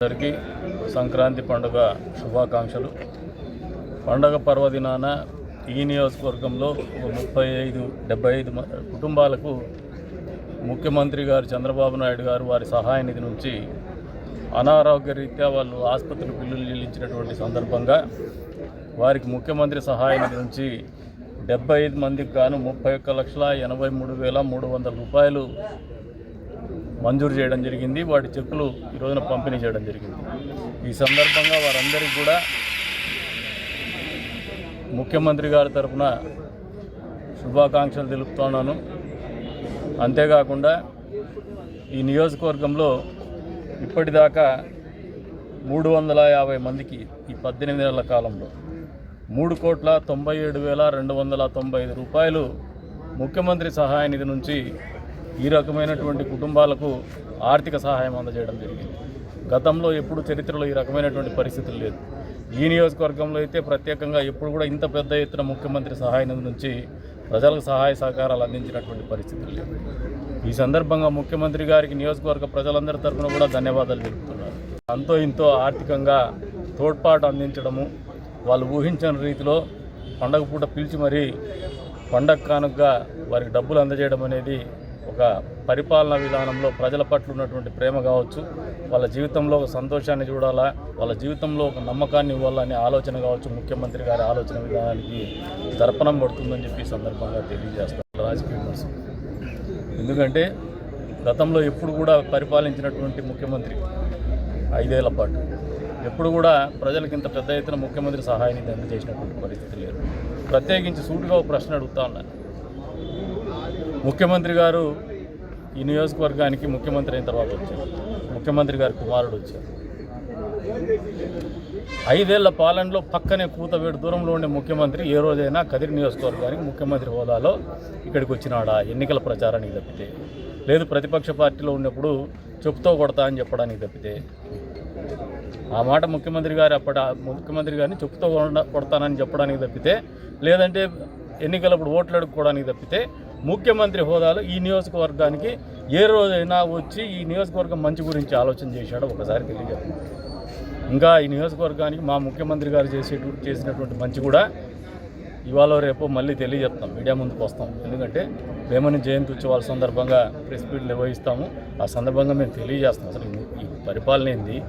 అందరికీ సంక్రాంతి పండుగ శుభాకాంక్షలు. పండగ పర్వదినాన ఈ నియోజకవర్గంలో ఒక ముప్పై ఐదు డెబ్బై ఐదు కుటుంబాలకు ముఖ్యమంత్రి గారు చంద్రబాబు నాయుడు గారు వారి సహాయ నిధి నుంచి అనారోగ్య రీత్యా వాళ్ళు ఆసుపత్రి బిల్లులు చెల్లించినటువంటి సందర్భంగా వారికి ముఖ్యమంత్రి సహాయ నిధి నుంచి డెబ్బై ఐదు మందికి గాను ముప్పై ఒక్క లక్షల ఎనభై మూడు వేల మూడు వందల రూపాయలు మంజూరు చేయడం జరిగింది. వాటి చెక్కులు ఈ రోజున పంపిణీ చేయడం జరిగింది. ఈ సందర్భంగా వారందరికీ కూడా ముఖ్యమంత్రి గారి తరఫున శుభాకాంక్షలు తెలుపుతున్నాను. అంతేకాకుండా ఈ నియోజకవర్గంలో ఇప్పటిదాకా మూడు వందల యాభై మందికి ఈ పద్దెనిమిది నెలల కాలంలో మూడు కోట్ల తొంభై ఏడు వేల రెండు వందల తొంభై ఐదు రూపాయలు ముఖ్యమంత్రి సహాయ నిధి నుంచి ఈ రకమైనటువంటి కుటుంబాలకు ఆర్థిక సహాయం అందజేయడం జరిగింది. గతంలో ఎప్పుడు చరిత్రలో ఈ రకమైనటువంటి పరిస్థితులు లేదు ఈ నియోజకవర్గంలో అయితే ప్రత్యేకంగా ఎప్పుడు కూడా ఇంత పెద్ద ఎత్తున ముఖ్యమంత్రి సహాయం నుంచి ప్రజలకు సహాయ సహకారాలు అందించినటువంటి పరిస్థితులు లేవు. ఈ సందర్భంగా ముఖ్యమంత్రి గారికి నియోజకవర్గ ప్రజలందరి తరఫున కూడా ధన్యవాదాలు తెలుపుతున్నారు అంతో ఇంతో ఆర్థికంగా తోడ్పాటు అందించడము వాళ్ళు ఊహించని రీతిలో పండగ పూట పిలిచి మరీ పండగ కానుకగా వారికి డబ్బులు అందజేయడం అనేది ఒక పరిపాలనా విధానంలో ప్రజల పట్ల ఉన్నటువంటి ప్రేమ కావచ్చు వాళ్ళ జీవితంలో ఒక సంతోషాన్ని చూడాలా వాళ్ళ జీవితంలో ఒక నమ్మకాన్ని ఇవ్వాలనే ఆలోచన కావచ్చు ముఖ్యమంత్రి గారి ఆలోచన విధానానికి దర్పణం పడుతుందని చెప్పి సందర్భంగా తెలియజేస్తారు రాజకీయ విమర్శ ఎందుకంటే గతంలో ఎప్పుడు కూడా పరిపాలించినటువంటి ముఖ్యమంత్రి ఐదేళ్ళ పాటు ఎప్పుడు కూడా ప్రజలకు ఇంత పెద్ద ఎత్తున ముఖ్యమంత్రి సహాయాన్ని అందజేసినటువంటి పరిస్థితి లేదు. ప్రత్యేకించి సూటుగా ఒక ప్రశ్న అడుగుతా ఉన్నాను ముఖ్యమంత్రి గారు ఈ నియోజకవర్గానికి ముఖ్యమంత్రి అయిన తర్వాత వచ్చారు. ముఖ్యమంత్రి గారి కుమారుడు వచ్చారు. ఐదేళ్ళ పాలనలో పక్కనే కూతవేడు దూరంలో ఉండే ముఖ్యమంత్రి ఏ రోజైనా కదిరి నియోజకవర్గానికి ముఖ్యమంత్రి హోదాలో ఇక్కడికి వచ్చినాడా? ఎన్నికల ప్రచారానికి తప్పితే. లేదు ప్రతిపక్ష పార్టీలో ఉన్నప్పుడు చెప్పుతో కొడతా అని చెప్పడానికి తప్పితే. ఆ మాట ముఖ్యమంత్రి గారు అప్పటి ఆ ముఖ్యమంత్రి గారిని చెప్తూ కొడతానని చెప్పడానికి తప్పితే. లేదంటే ఎన్నికలప్పుడు ఓట్లు అడుక్కోవడానికి తప్పితే ముఖ్యమంత్రి హోదాలో ఈ నియోజకవర్గానికి ఏ రోజైనా వచ్చి ఈ నియోజకవర్గం మంచి గురించి ఆలోచన చేశాడో ఒకసారి తెలియజేయండి ఇంకా ఈ నియోజకవర్గానికి మా ముఖ్యమంత్రి గారు చేసే చేసినటువంటి మంచి కూడా ఇవాళ రేపు మళ్ళీ తెలియజెప్తాం. మీడియా ముందుకు వస్తాం. ఎందుకంటే వేమని జయంతి ఉత్సవాల సందర్భంగా ప్రెస్ మీట్ నిర్వహిస్తాము. ఆ సందర్భంగా మేము తెలియజేస్తాం. అసలు ఈ- ఈ పరిపాలన ఏంది?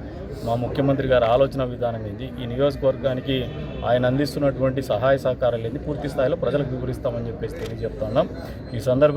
మా ముఖ్యమంత్రి గారి ఆలోచన విధానం ఏంది? ఈ నియోజకవర్గానికి ఆయన అందిస్తున్నటువంటి సహాయ సహకారాలు ఏంది? పూర్తి స్థాయిలో ప్రజలకు వివరిస్తామని చెప్పేసి తెలియజెప్తున్నాం ఈ సందర్భంగా